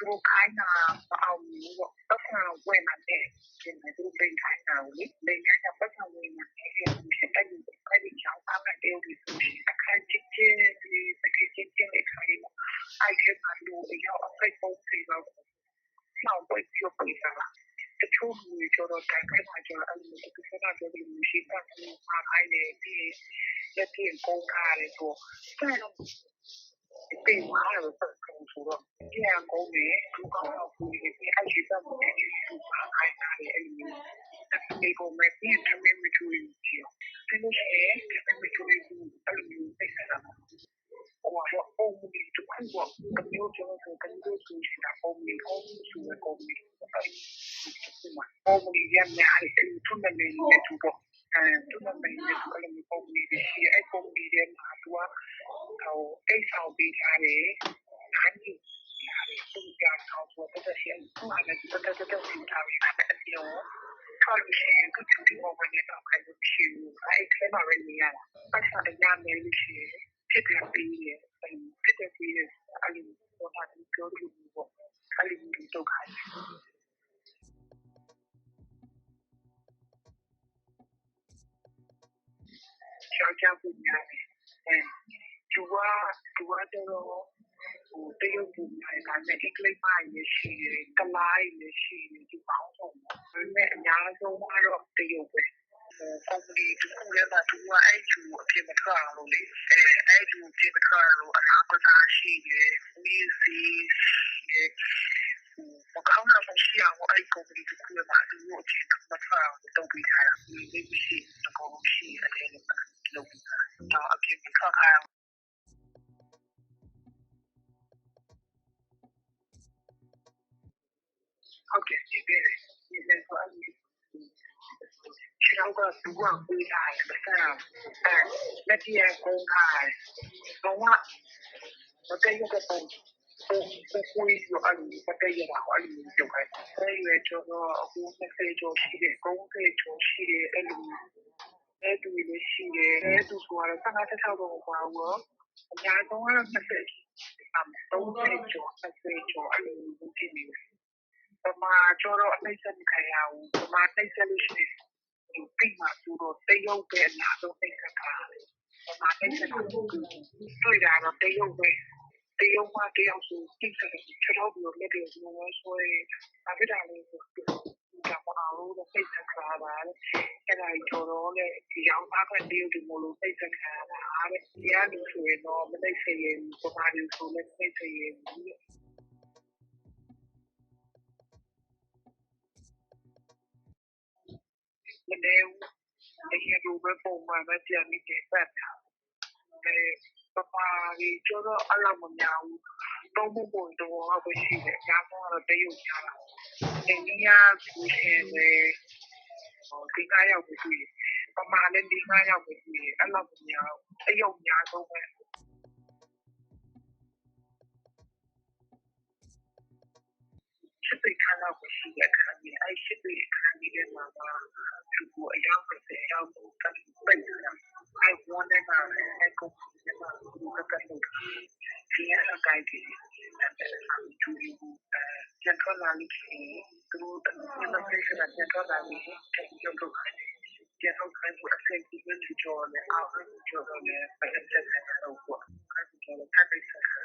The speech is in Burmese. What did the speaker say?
သူတို့ခိုင်းတာမအောင်ဘူးပေါ့ပတ်စံဝင်လာတဲ့ဒီမှာသူတို့ပြင်ခိုင်းတာကိုလေလေရတဲ့ပတ်စံဝင်လာတဲ့ဒီအဲ့ဒီအဲ့ဒီချောင်းသားတဲ့ဒီဆိုရှင်အခါချစ်ချစ်ဒီတကယ်ချစ်ချစ်လေးခိုင်းလို့အဲ့ဒီမှာလူရောက်အဖိတ်ပုံးစီတော့ဆောင်ပွေပြပြတာတချို့လူတွေကျတော့ တိုင်ခိုင်းမှကျတော့အဲ့လိုတစ်ခါတော့ဒီလိုရှိတာကိုမှားခိုင်းတယ်ဒီလက်ပြင်ကုန်ကားတယ်ဆိုတော့တင်မှာတော့ပတ်စံဆိုတော့ပြန်ကုန်တယ်သူကတော့ကိုယ်ကြီးအဲ့ဒီတော့ဒီသူပါခိုင်းတာလေအဲ့လိုဒီကိုမဲ့ပြန်ထမင်းမချူရင်ကြည့်ဒီလိုရှိရင်ထမင်းမချူရ င်အဲ့လိုမျိုးသိတာဟိုတော့အုံးဒီတူခုကကမျိုးကျော်ဆိုကမျိုးဆိုနေတာအုံးဒီအုံးဆိုရကုန်ပြီအဲ့ဒီအုံးဒီရမ်းရအဲ့ဒီထုံးနေနေတူတော့အဲသူမမင်းရဲ့ ယောက်ျားပုံများတယ်အဲသူကသူကတော့ဟိုတရုတ်ပုံများတယ် ဒါနဲ့ အင်္ဂလိပ်မှာရရှိတယ်ကလာရရှိတယ်ဒီပေါင်းဆုံးဒါနဲ့ အများဆုံးကတော့ တရုတ်ပဲ ကုမ္ပဏီတစ်ခုလည်းမှာ သူကအဲ့ကျူအဖြစ်မထွက်အောင်လို့လေ အဲအဲ့ကျူအဖြစ်မထွက်လို့ အလားကစားရှိတယ်ဝီစီမကောင်းတာမရှိအောင်အဲ့ကုမ္ပဏီတစ်ခုလည်းမှာ သူ့အဖြစ်မထွက်အောင် လုပ်ပေးထားတာဒီမရှိအ ဟုတ်ကဲ့ဒီပဲဒီလည်းဆိုအရင်ခြေထောက်ကသူကပေးထားတယ်ပတ်စံအဲလက်ပြကုန်းထားတယ်တော့မတည့်ရတဲ့ပုံကိုကိုကြီးရောအလူပတ်တဲ့ရပါအလူကြောက်ခိုင်းအဲရွယ်ကျော်တော့အခု20ကျော်ရှိတယ်30ကျော်ရှိတယ်အဲ့လိုအဲတူလေးရှိတယ်အဲတူကတော့15 16တော့မပါဘူးအများဆုံးကတော့20အ30ကျော်20ကျော်အဲ့လိုမျိုးဖြစ်နေတယ် ပမာကျော်တော့အနှိမ့်ဆက်မခံရဘူးပမာနှိမ့်ဆက်လို့ရှိရင်ဒီပြိမှာသူတော့တရုတ်ပဲအများဆုံးနှိမ့်ဆက်တာပမာနှိမ့်ဆက်လို့တွေ့တာတော့တရုတ်ပဲတရုတ်မှတယောက်ဆိုနှိမ့်ဆက်တယ်ကျွန်တော်တို့လည်းဒီလိုဆိုရင်အဖြစ်တာလေးဆိုကမနာလို့စိတ်ဆက်ခါပါလေအဲ့ဒါကြီးတော်တော်လေဒီအောင်သားကတရုတ်ဒီမလို့စိတ်ဆက်ခါပါတဲ့ဒီအလူဆိုရင်တော့မသိစေရင်ပမာလူဆိုလည်းသိစေရင် မနေဘူး အရင်ကဘယ်ပုံမှန်ပဲ ပြန်ပြီးတက်တာအဲပမာကြီးကျတော့အလောက် မများဘူး သုံးဖို့ပုံတော့ပဲ ရှိတယ် အများဆုံးကတော့ တရုတ်များတာ အိန္ဒိယကူရှင်တွေဒီကားရောက်ပြီရှိပမာလည်းဒီကားရောက်ပြီရှိအဲ့လောက် မများဘူး တရုတ်များဆုံးပဲ စစ်ပေခါလောက်ရှိတဲ့အခါကြီး အဲ့စစ်ပေအခါကြီးထဲမှာကသူ့ကိုအရောက်ပဲအရောက်ကိုကပ်ပိတ်တာ အဲ့ဝန်နဲ့ကလည်းအဲ့ကိုကမှသူကကပ်လို့ဒီအကိုက်ကြီးအဲ့ဒါသူအဲပြန်ထွက်လာလို့ရှိရင် သူတို့ဒီမှာဆက်ဆက်ပြန်ထွက်လာလို့ပြန်ရုပ်လုပ်ခိုင်းတယ် ပြန်ထုတ်ခိုင်းဖို့ အဆင်ပြေလို့ကြော်တယ်အားလုံးကြော်တယ်ပတ်သက်တဲ့တော့ပေါ့ အဲ့ဒီကြော်တဲ့ပတ်သက်တဲ့